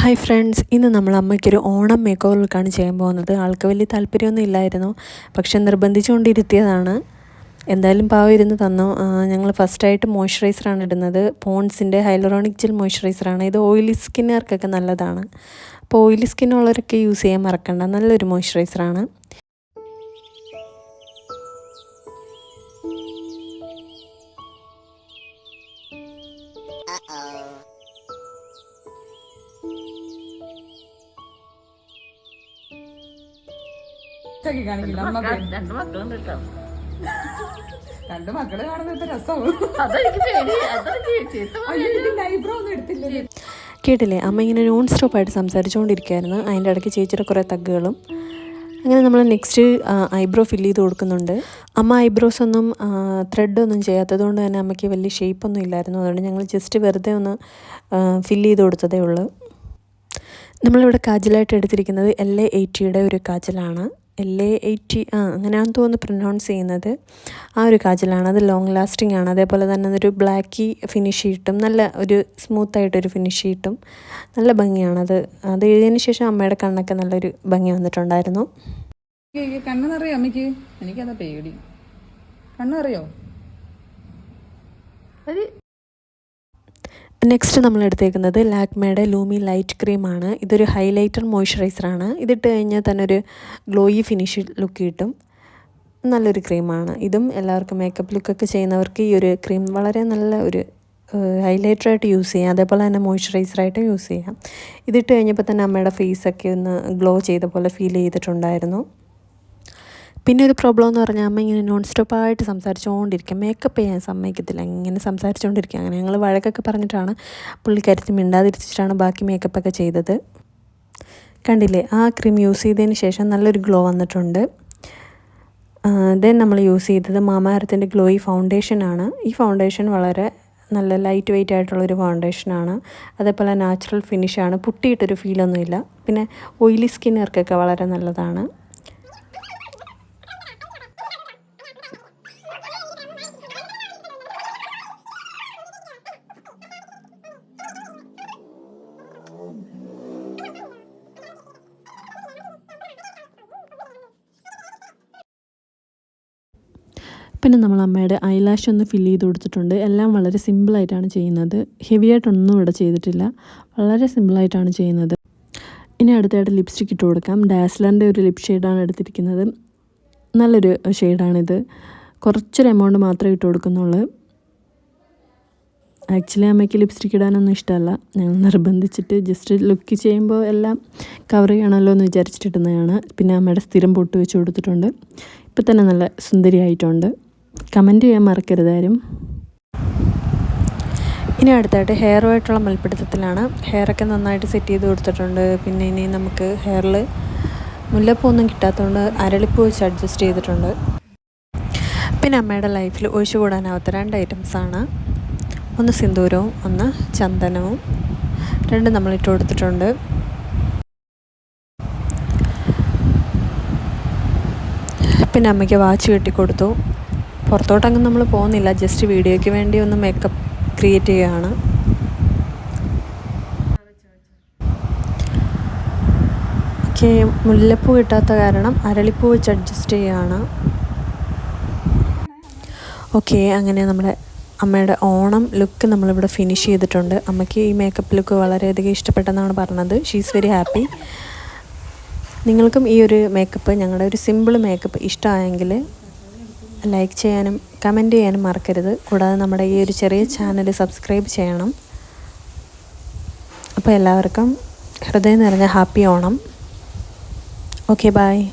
Hi friends ഇന്ന് നമ്മൾ അമ്മയ്ക്കൊരു ഓണം മേക്ക് ഓവറിലേക്കാണ് ചെയ്യാൻ പോകുന്നത്. ആൾക്ക് വലിയ താല്പര്യമൊന്നും ഇല്ലായിരുന്നു. പക്ഷെ നിർബന്ധിച്ചുകൊണ്ടിരുത്തിയതാണ്. എന്തായാലും പാവം ഇരുന്ന് തന്നു. ഞങ്ങൾ ഫസ്റ്റായിട്ട് മോയ്സ്ചറൈസറാണ് ഇടുന്നത്. പോൺസിന്റെ ഹൈലറോണിക് ജെൽ മോയ്സ്ചറൈസറാണ് ഇത് ഓയിലി സ്കിന്നുകാർക്കൊക്കെ നല്ലതാണ്. അപ്പോൾ ഓയിലി സ്കിന്നുള്ളവരൊക്കെ യൂസ് ചെയ്യാൻ മറക്കണ്ട. നല്ലൊരു മോയ്സ്ചറൈസറാണ് ഒക്കെ കാണിക്കില്ല അമ്മയ്ക്ക് രണ്ട് മക്കളുണ്ട് കേട്ടോ. രണ്ട് മക്കൾ കാണുന്നത് ഐബ്രോ ഒന്നും എടുത്തില്ലേ. കേട്ടില്ലേ? അമ്മ ഇങ്ങനെ നോൺ സ്റ്റോപ്പായിട്ട് സംസാരിച്ചുകൊണ്ടിരിക്കുകയായിരുന്നു അതിന്റെ ഇടയ്ക്ക് ചേച്ചിയുടെ കുറേ തഗ്ഗുകളും. അങ്ങനെ നമ്മൾ നെക്സ്റ്റ് ഐബ്രോ ഫില്ല് ചെയ്ത് കൊടുക്കുന്നുണ്ട്. അമ്മ ഐബ്രോസ് ഒന്നും ത്രെഡ് ഒന്നും ചെയ്യാത്തത് കൊണ്ട് തന്നെ അമ്മയ്ക്ക് വലിയ ഷേപ്പൊന്നും ഇല്ലായിരുന്നു. അതുകൊണ്ട് ഞങ്ങൾ ജസ്റ്റ് വെറുതെ ഒന്ന് ഫില്ല് ചെയ്ത് കൊടുത്തതേ ഉള്ളൂ. നമ്മളിവിടെ കാജലായിട്ട് എടുത്തിരിക്കുന്നത് എൽ എ എയ്റ്റിയുടെ ഒരു കാജലാണ്. എൽ എ എയ്റ്റി ആ അങ്ങനെയാണെന്ന് തോന്നുന്നു പ്രൊനൗൺസ് ചെയ്യുന്നത്. ആ ഒരു കാജലാണ്. അത് ലോങ് ലാസ്റ്റിംഗ് ആണ്. അതേപോലെ തന്നെ അതൊരു ബ്ലാക്കി ഫിനിഷ് കിട്ടും നല്ല ഒരു സ്മൂത്തായിട്ടൊരു ഫിനിഷ് കിട്ടും നല്ല ഭംഗിയാണ് അത്. അത് എഴുതിയതിന് ശേഷം അമ്മയുടെ കണ്ണൊക്കെ നല്ലൊരു ഭംഗി വന്നിട്ടുണ്ടായിരുന്നു. കണ്ണെന്നറിയോ നിറയോ അമ്മയ്ക്ക്? എനിക്കതാ പേടി. കണ്ണറിയോ നെക്സ്റ്റ് നമ്മൾ എടുത്തേക്കുന്നത് ലാക്മേയുടെ ലൂമി ലൈറ്റ് ക്രീമാണ് ഇതൊരു ഹൈലൈറ്റർ മോയ്സ്ചറൈസറാണ് ഇതിട്ട് കഴിഞ്ഞാൽ തന്നെ ഒരു ഗ്ലോയി ഫിനിഷ് ലുക്ക് കിട്ടും. നല്ലൊരു ക്രീമാണ് ഇതും എല്ലാവർക്കും മേക്കപ്പ് ലുക്കൊക്കെ ചെയ്യുന്നവർക്ക് ഈ ഒരു ക്രീം വളരെ നല്ല ഒരു ഹൈലൈറ്ററായിട്ട് യൂസ് ചെയ്യാം. അതേപോലെ തന്നെ മോയ്സ്ചറൈസറായിട്ട് യൂസ് ചെയ്യാം. ഇതിട്ട് കഴിഞ്ഞപ്പോൾ തന്നെ അമ്മയുടെ ഫേസൊക്കെ ഒന്ന് ഗ്ലോ ചെയ്ത പോലെ ഫീൽ ചെയ്തിട്ടുണ്ടായിരുന്നു. പിന്നെ ഒരു പ്രോബ്ലം എന്ന് പറഞ്ഞാൽ അമ്മ ഇങ്ങനെ നോൺ സ്റ്റോപ്പായിട്ട് സംസാരിച്ചുകൊണ്ടിരിക്കുക മേക്കപ്പ് ചെയ്യാൻ സമ്മതിക്കത്തില്ല. ഇങ്ങനെ സംസാരിച്ചുകൊണ്ടിരിക്കുക അങ്ങനെ ഞങ്ങൾ വഴക്കൊക്കെ പറഞ്ഞിട്ടാണ് പുള്ളിക്കാരത്തി മിണ്ടാതിരിച്ചിട്ടാണ് ബാക്കി മേക്കപ്പൊക്കെ ചെയ്തത്. കണ്ടില്ലേ? ആ ക്രീം യൂസ് ചെയ്തതിന് ശേഷം നല്ലൊരു ഗ്ലോ വന്നിട്ടുണ്ട്. ദെൻ നമ്മൾ യൂസ് ചെയ്തത് മാമാരത്തിന്റെ ഗ്ലോയി ഫൗണ്ടേഷനാണ് ഈ ഫൗണ്ടേഷൻ വളരെ നല്ല ലൈറ്റ് വെയിറ്റ് ആയിട്ടുള്ളൊരു ഫൗണ്ടേഷനാണ് അതേപോലെ നാച്ചുറൽ ഫിനിഷാണ് പുട്ടിയിട്ടൊരു ഫീലൊന്നുമില്ല പിന്നെ ഓയിലി സ്കിന്നുകാർക്കൊക്കെ വളരെ നല്ലതാണ്. പിന്നെ നമ്മൾ അമ്മയുടെ ഐലാഷ് ഒന്ന് ഫില്ല് ചെയ്ത് കൊടുത്തിട്ടുണ്ട്. എല്ലാം വളരെ സിമ്പിളായിട്ടാണ് ചെയ്യുന്നത്. ഹെവി ആയിട്ടൊന്നും ഇവിടെ ചെയ്തിട്ടില്ല. വളരെ സിമ്പിളായിട്ടാണ് ചെയ്യുന്നത്. ഇനി അടുത്തായിട്ട് ലിപ്സ്റ്റിക് ഇട്ട് കൊടുക്കാം. ഡാസ്ലറിന്റെ ഒരു ലിപ് ഷെയ്ഡാണ് എടുത്തിരിക്കുന്നത്. നല്ലൊരു ഷെയ്ഡാണിത് കുറച്ചൊരു എമൗണ്ട് മാത്രമേ ഇട്ട് കൊടുക്കുന്നുള്ളൂ. ആക്ച്വലി അമ്മയ്ക്ക് ലിപ്സ്റ്റിക് ഇടാനൊന്നും ഇഷ്ടമല്ല. ഞങ്ങൾ നിർബന്ധിച്ചിട്ട് ജസ്റ്റ് ലുക്ക് ചെയ്യുമ്പോൾ എല്ലാം കവർ ചെയ്യണമല്ലോ എന്ന് വിചാരിച്ചിട്ടിടുന്നതാണ് പിന്നെ അമ്മയുടെ സ്ഥിരം പൊട്ട് വെച്ച് കൊടുത്തിട്ടുണ്ട്. ഇപ്പം തന്നെ നല്ല സുന്ദരിയായിട്ടുണ്ട്. കമന്റ് ചെയ്യാൻ മറക്കരുതാരും ഇനി അടുത്തായിട്ട് ഹെയറുമായിട്ടുള്ള മൽപ്പിടുത്തത്തിലാണ് ഹെയറൊക്കെ നന്നായിട്ട് സെറ്റ് ചെയ്ത് കൊടുത്തിട്ടുണ്ട്. പിന്നെ ഇനി നമുക്ക് ഹെയറിൽ മുല്ലപ്പൂ ഒന്നും കിട്ടാത്തതുകൊണ്ട് അരളിപ്പൂ വെച്ച് അഡ്ജസ്റ്റ് ചെയ്തിട്ടുണ്ട്. പിന്നെ അമ്മയുടെ ലൈഫിൽ ഒഴിച്ചുകൂടാനാവാത്ത രണ്ട് ഐറ്റംസാണ് ഒന്ന് സിന്ദൂരവും ഒന്ന് ചന്ദനവും. രണ്ടും നമ്മൾ ഇട്ട് കൊടുത്തിട്ടുണ്ട്. പിന്നെ അമ്മയ്ക്ക് വാച്ച് കെട്ടിക്കൊടുത്തു പുറത്തോട്ടങ്ങ് നമ്മൾ പോകുന്നില്ല. ജസ്റ്റ് വീഡിയോയ്ക്ക് വേണ്ടി ഒന്ന് മേക്കപ്പ് ക്രിയേറ്റ് ചെയ്യുകയാണ് ഓക്കെ മുല്ലപ്പൂ കിട്ടാത്ത കാരണം അരളിപ്പൂ വെച്ച് അഡ്ജസ്റ്റ് ചെയ്യുകയാണ് ഓക്കെ അങ്ങനെ നമ്മുടെ അമ്മയുടെ ഓണം ലുക്ക് നമ്മളിവിടെ ഫിനിഷ് ചെയ്തിട്ടുണ്ട്. അമ്മയ്ക്ക് ഈ മേക്കപ്പ് ലുക്ക് വളരെയധികം ഇഷ്ടപ്പെട്ടെന്നാണ് പറഞ്ഞത്. ഷീസ് വെരി ഹാപ്പി നിങ്ങൾക്കും ഈ ഒരു മേക്കപ്പ് ഞങ്ങളുടെ ഒരു സിമ്പിൾ മേക്കപ്പ് ഇഷ്ടമായെങ്കിൽ ലൈക്ക് ചെയ്യാനും കമന്റ് ചെയ്യാനും മറക്കരുത്. കൂടാതെ നമ്മുടെ ഈ ഒരു ചെറിയ ചാനൽ സബ്സ്ക്രൈബ് ചെയ്യണം. അപ്പോൾ എല്ലാവർക്കും ഹൃദയം നിറഞ്ഞ ഹാപ്പി ഓണം. Okay bye